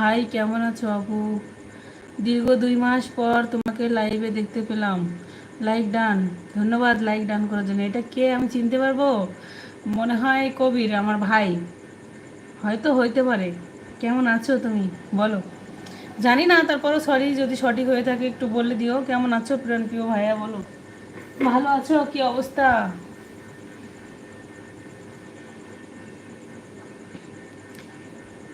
High কেমন আছো আপু? দীর্ঘ দুই মাস পর তোমাকে লাইভে দেখতে পেলাম। লাইক ডান ধন্যবাদ লাইক ডান করার জন্য। এটা কে আমি চিনতে পারব? মনে হয় কবির, আমার ভাই। হয়তো হইতে পারে। কেমন আছো তুমি? বলো। জানি না, তারপরও সরি যদি সঠিক হয়ে থাকে একটু বলে দিও। কেমন আছো প্রিয় প্রিয় ভাইয়া, বলো। ভালো আছো? কি অবস্থা?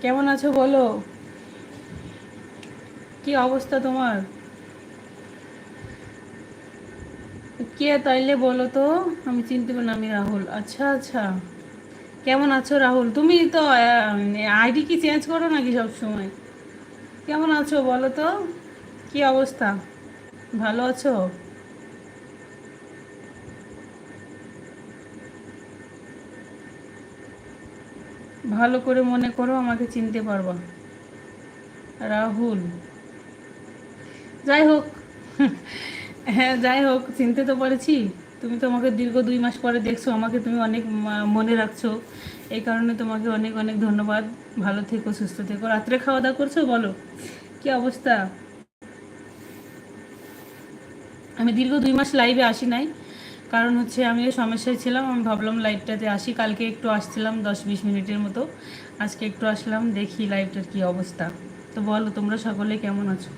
কেমন আছো বলো? কি অবস্থা তোমার? কে তাইলে বলো তো? আমি চিনতে পারি আমি রাহুল। আচ্ছা আচ্ছা। কেমন আছো রাহুল? তুমি তো আইডি কি চেঞ্জ করো নাকি সব সময় কেমন আছো বলো তো? কি অবস্থা? ভালো আছো? ভালো করে মনে করো, আমাকে চিনতে পারবা। রাহুল। যাই হোক। হ্যাঁ যাই হোক, চিনতে তো পারেছি। তুমি তো আমাকে দীর্ঘ দুই মাস পরে দেখছ, আমাকে তুমি অনেক মনে রাখছো। এই কারণে তোমাকে অনেক অনেক ধন্যবাদ। ভালো থেকো, সুস্থ থেকো। রাত্রে খাওয়া দাওয়া করছ? বলো, কি অবস্থা? আমি দীর্ঘ দুই মাস লাইভে আসি নাই। কারণ হচ্ছে আমি সমস্যায় ছিলাম, আমি ভাবলাম লাইভটাতে আসি। কালকে একটু আসছিলাম দশ বিশ মিনিটের মতো। আজকে একটু আসলাম, দেখি লাইভটার কি অবস্থা। তো বলো, তোমরা সকলে কেমন আছো?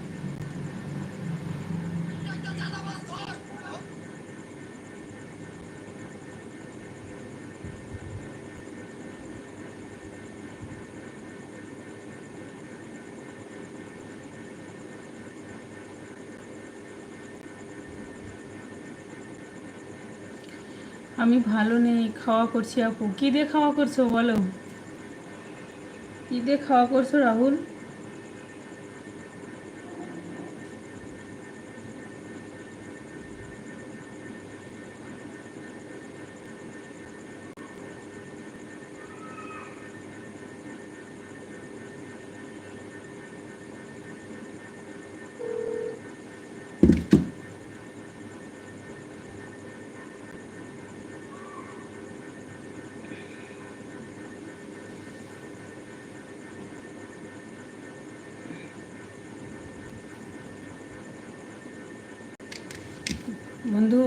আমি ভালো নেই, খাওয়া করছি আপু। কী দিয়ে খাওয়া করছ বলো? কী দিয়ে খাওয়া করছ রাহুল? বন্ধু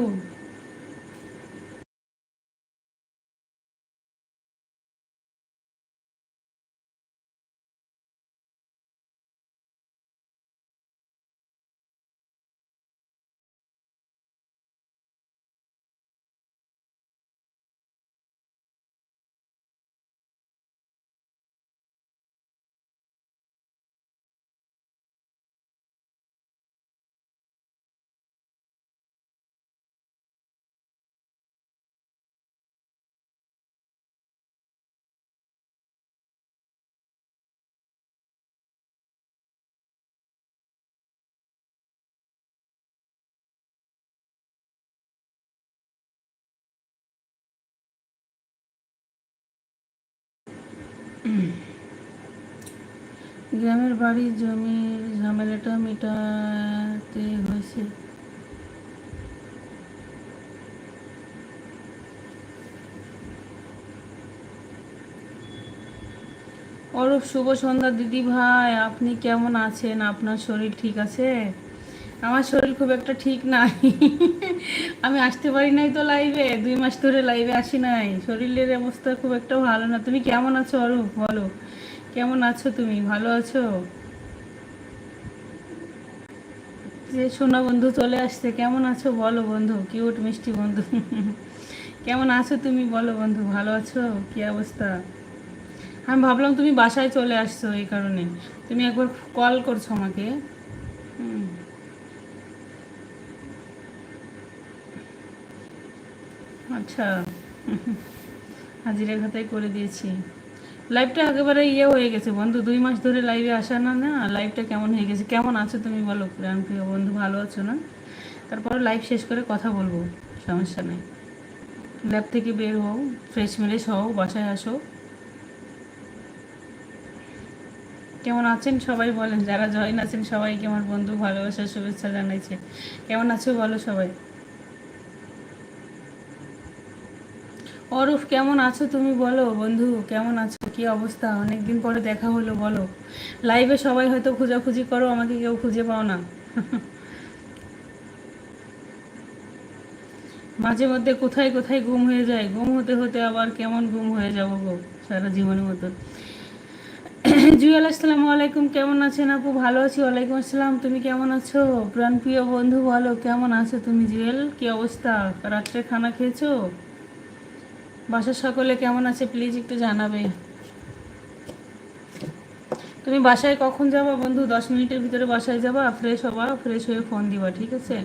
গ্রামের বাড়ির জমির ঝামেলাটা মেটাতে হয়েছে। অরূপ, শুভ সন্ধ্যা দিদি ভাই, আপনি কেমন আছেন? আপনার শরীর ঠিক আছে? আমার শরীর খুব একটা ঠিক নাই। আমি আসতে পারি নাই তো লাইভে দুই মাস ধরে লাইভে আসি নাই। শরীরের অবস্থা খুব একটা ভালো না। তুমি কেমন আছো অরূপ? বলো। কেমন আছো তুমি? ভালো আছো? যে সোনা বন্ধু চলে আসছে। কেমন আছো? বলো বন্ধু। কিউট মিষ্টি বন্ধু। কেমন আছো তুমি? বলো বন্ধু। ভালো আছো? কি অবস্থা? আমি ভাবলাম তুমি বাসায় চলে আসছো এই কারণে। তুমি একবার কল করছ আমাকে। আচ্ছা। হাজিরা খাতায় করে দিয়েছি। লাইভটা একেবারে ইয়ে হয়ে গেছে বন্ধু, দুই মাস ধরে লাইভে আসা না না লাইভটা কেমন হয়ে গেছে? কেমন আছো তুমি বলো প্রাণ প্রিয় বন্ধু, ভালো আছো না? তারপর লাইভ শেষ করে কথা বলব, সমস্যা নেই। ল্যাব থেকে বের হও ফ্রেশ মেরেশ হও, বাসায় আসো। কেমন আছেন সবাই বলেন, যারা জয়েন আছেন সবাইকে আমার বন্ধু ভালোবাসার শুভেচ্ছা জানাইছে। কেমন আছো বলো সবাই? অরূপ, কেমন আছো তুমি বলো? বন্ধু, কেমন আছো? কি অবস্থা? অনেকদিন পরে দেখা হলো, বলো। লাইভে সবাই হয়তো খোঁজাখুঁজি করো, আমাকে কেউ খুঁজে পাও না। মাঝে মধ্যে কোথায় কোথায় গুম হয়ে যায়, গুম হতে হতে আবার কেমন গুম হয়ে যাব গো, সারা জীবনের মতো। জুয়েল, আসসালামু আলাইকুম, কেমন আছেন আপু? ভালো আছি, ওয়ালাইকুম আসসালাম, তুমি কেমন আছো? প্রাণপ্রিয় বন্ধু, বলো, কেমন আছো তুমি জুয়েল? কি অবস্থা? রাত্রে খানা খেয়েছো? বাসার সকলে কেমন আছে প্লিজ একটু জানাবে। তুমি বাসায় কখন যাবা বন্ধু? দশ মিনিটের ভিতরে বাসায় যাবা ফ্রেশ হবা ফ্রেশ হয়ে ফোন দিবা, ঠিক আছে?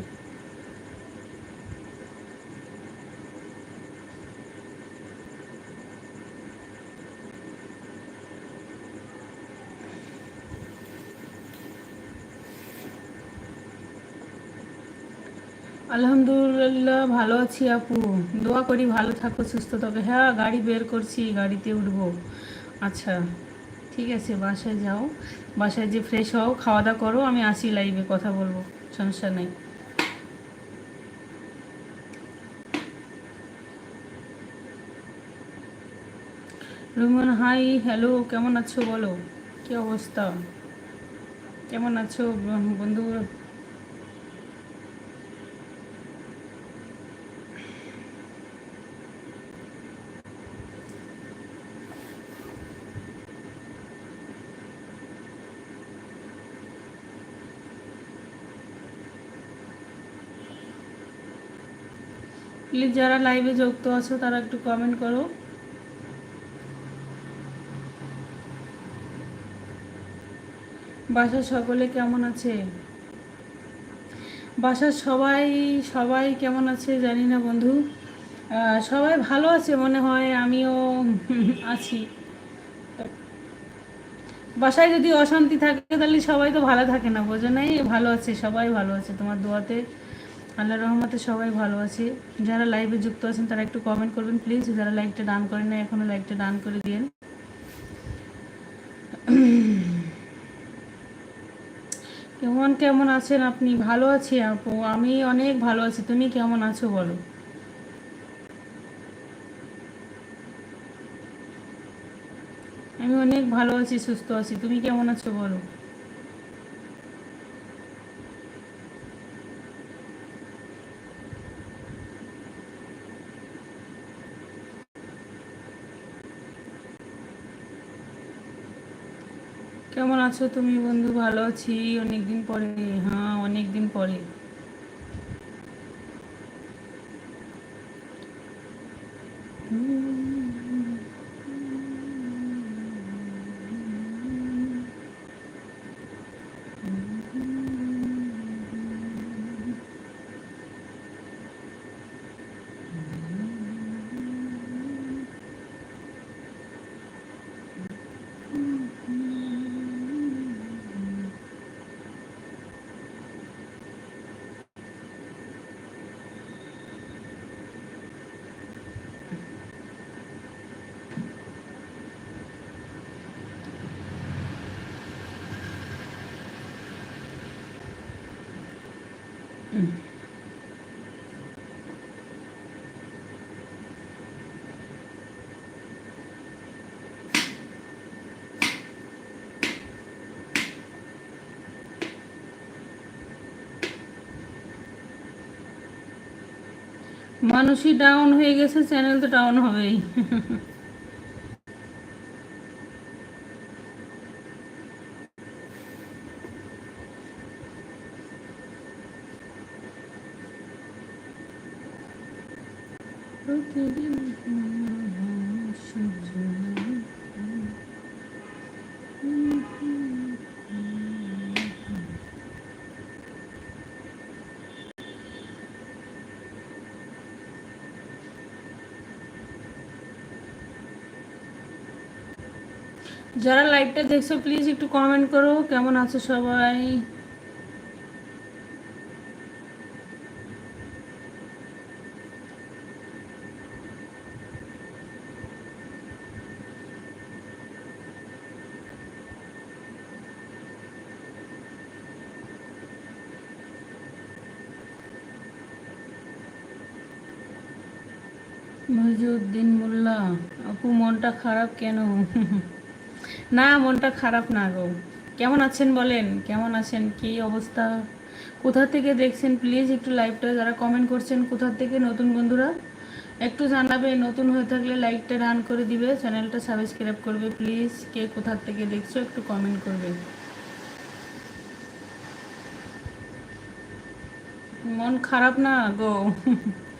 আলহামদুলিল্লাহ, ভালো আছি আপু। দোয়া করি ভালো থাকো, সুস্থ থাকো। হ্যাঁ গাড়ি বের করছি, গাড়িতে উঠবো। আচ্ছা ঠিক আছে, বাসায় যাও। বাসায় যে ফ্রেশ হও খাওয়া দাওয়া করো, আমি আসি লাইভে কথা বলব, সমস্যা নেই। রুমন হাই হ্যালো কেমন আছো বলো? কি অবস্থা? কেমন আছো বন্ধু? প্লিজ যারা লাইভে যুক্ত আছো, তারা একটু কমেন্ট করো। বাসার সকলে কেমন আছে? বাসার সবাই সবাই কেমন আছে জানি না বন্ধু। সবাই ভালো আছে মনে হয়, আমিও আছি। বাসায় যদি অশান্তি থাকে, তাহলে সবাই তো ভালো থাকে না, বোঝো নাই? ভালো আছে, সবাই ভালো আছে। তোমার দোয়াতে আল্লাহ রহমতে সবাই ভালো আছে। যারা লাইভে যুক্ত আছেন, তারা একটু কমেন্ট করবেন প্লিজ যারা লাইকটা ডান করেন না এখনও লাইকটা ডান করে দিন কেমন কেমন আছেন আপনি? ভালো আছি আপু। আমি অনেক ভালো আছি। তুমি কেমন আছো বলো? আমি অনেক ভালো আছি, সুস্থ আছি। তুমি কেমন আছো বলো কেমন আছো তুমি বন্ধু? ভালো আছি। অনেকদিন পরে। হ্যাঁ অনেকদিন পরে। মানুষই ডাউন হয়ে গেছে চ্যানেল তো ডাউন হবেই। প্রতিদিন যারা লাইভটা দেখছ প্লিজ একটু কমেন্ট করো, কেমন আছো সবাই? মহিজুদ্দিন মোল্লা, আপু মনটা খারাপ কেন? না, মনটা খারাপ না গো। কেমন আছেন বলেন? কেমন আছেন? কি অবস্থা? কোথা থেকে দেখছেন? প্লিজ একটু লাইভটা যারা কমেন্ট করছেন, কোথা থেকে নতুন বন্ধুরা? একটু জানাবে, নতুন হয়ে থাকলে লাইকটা রান করে দিবে চ্যানেলটা সাবস্ক্রাইব করবে। প্লিজ কে কোথা থেকে দেখছ, একটু কমেন্ট করবে। মন খারাপ না গো?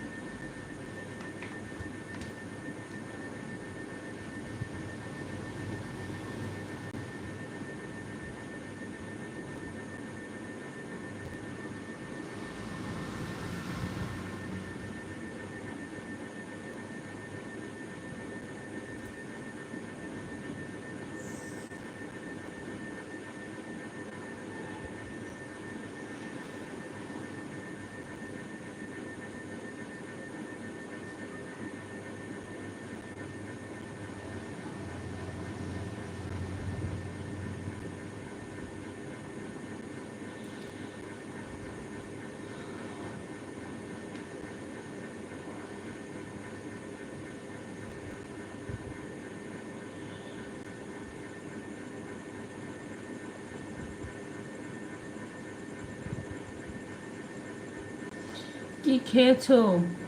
কি খেয়েছো?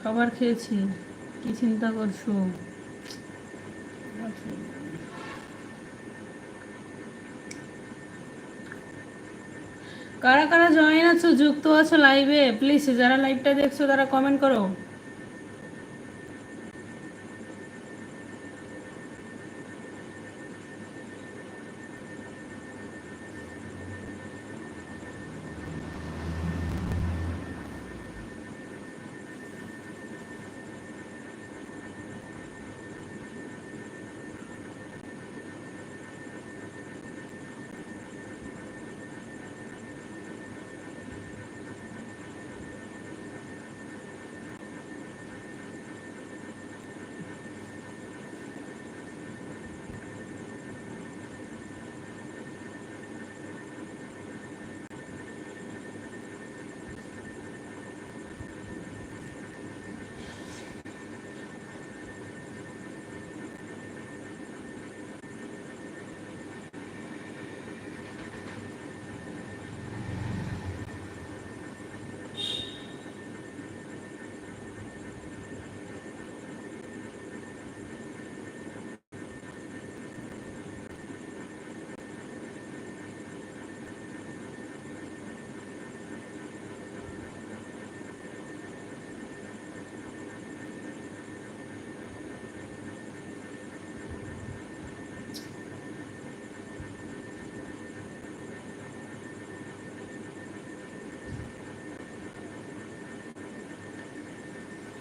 খাবার খেয়েছি। কি চিন্তা করছ? কারা কারা জয়েন আছো, যুক্ত আছো লাইভে প্লিজ যারা লাইভটা দেখছ, তারা কমেন্ট করো।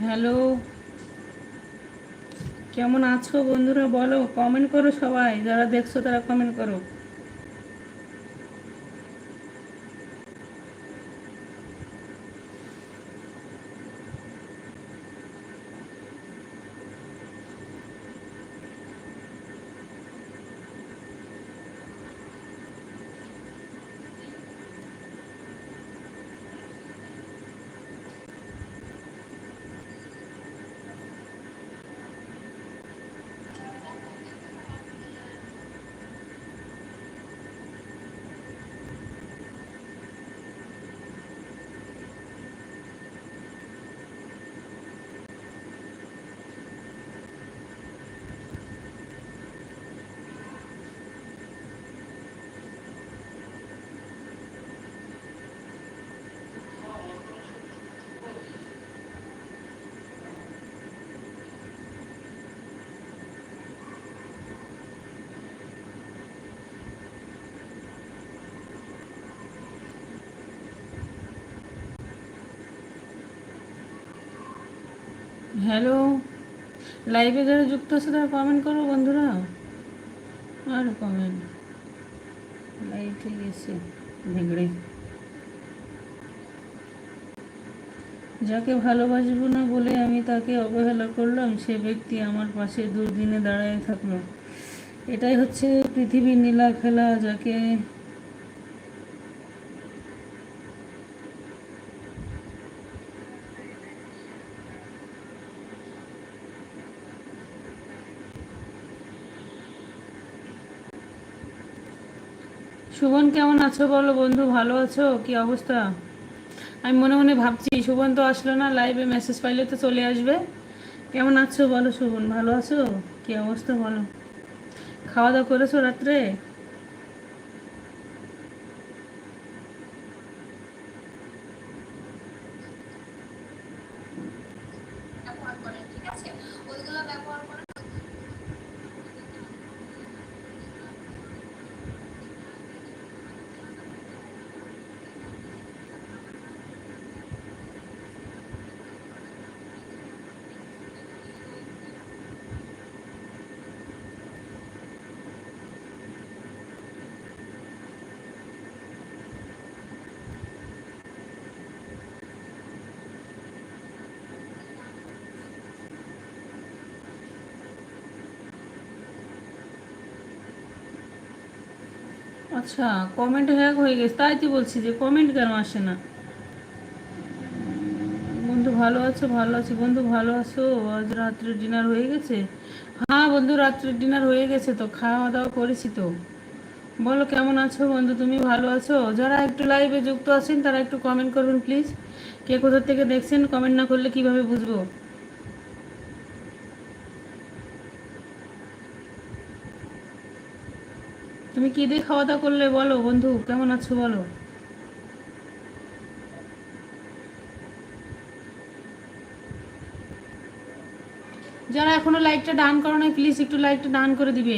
হ্যালো কেমন আছো বন্ধুরা? বলো কমেন্ট করো সবাই। যারা দেখছ তারা কমেন্ট করো। হ্যালো লাইভে যারা যুক্ত আছে তারা কমেন্ট করো বন্ধুরা। আর কমেন্ট লাইভ এসে ভেগড়ে যাকে ভালোবাসবো না বলে আমি তাকে অবহেলা করলাম, সে ব্যক্তি আমার পাশে দুর্দিনে দাঁড়ায় থাকল। এটাই হচ্ছে পৃথিবীর নীলা খেলা, যাকে শুভন কেমন আছো বলো? বন্ধু, ভালো আছো? কি অবস্থা? আমি মনে মনে ভাবছি শুভন তো আসলো না লাইভে মেসেজ পাইলে তো চলে আসবে। কেমন আছো বলো সুবন? ভালো আছো? কি অবস্থা বলো? খাওয়া দাওয়া করেছ রাত্রে? আচ্ছা কমেন্ট হ্যাক হয়ে গেছে। তাই তো বলছি যে কমেন্ট কেন আসে না? বন্ধু ভালো আছো? ভালো আছি। বন্ধু ভালো আছো? আজ রাত্রে ডিনার হয়ে গেছে? হ্যাঁ বন্ধু রাত্রে ডিনার হয়ে গেছে তো, খাওয়া দাওয়া করেছি তো। বলো, কেমন আছো বন্ধু? তুমি ভালো আছো? যারা একটু লাইভে যুক্ত আছেন, তারা একটু কমেন্ট করবেন প্লিজ কে কোথা থেকে দেখছেন কমেন্ট না করলে কীভাবে বুঝব? তুমি কি দিয়ে খাওয়া দাওয়া করলে বলো, বন্ধু? কেমন আছো বলো? যারা এখনও লাইকটা ডান করো নাই প্লিজ একটু লাইকটা ডান করে দিবে।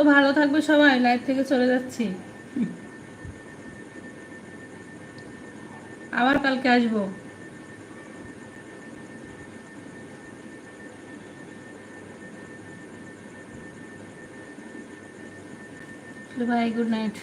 তো ভালো থাকবে সবাই লাইভ থেকে চলে যাচ্ছি। আবার কালকে আসব। ভাই গুড নাইট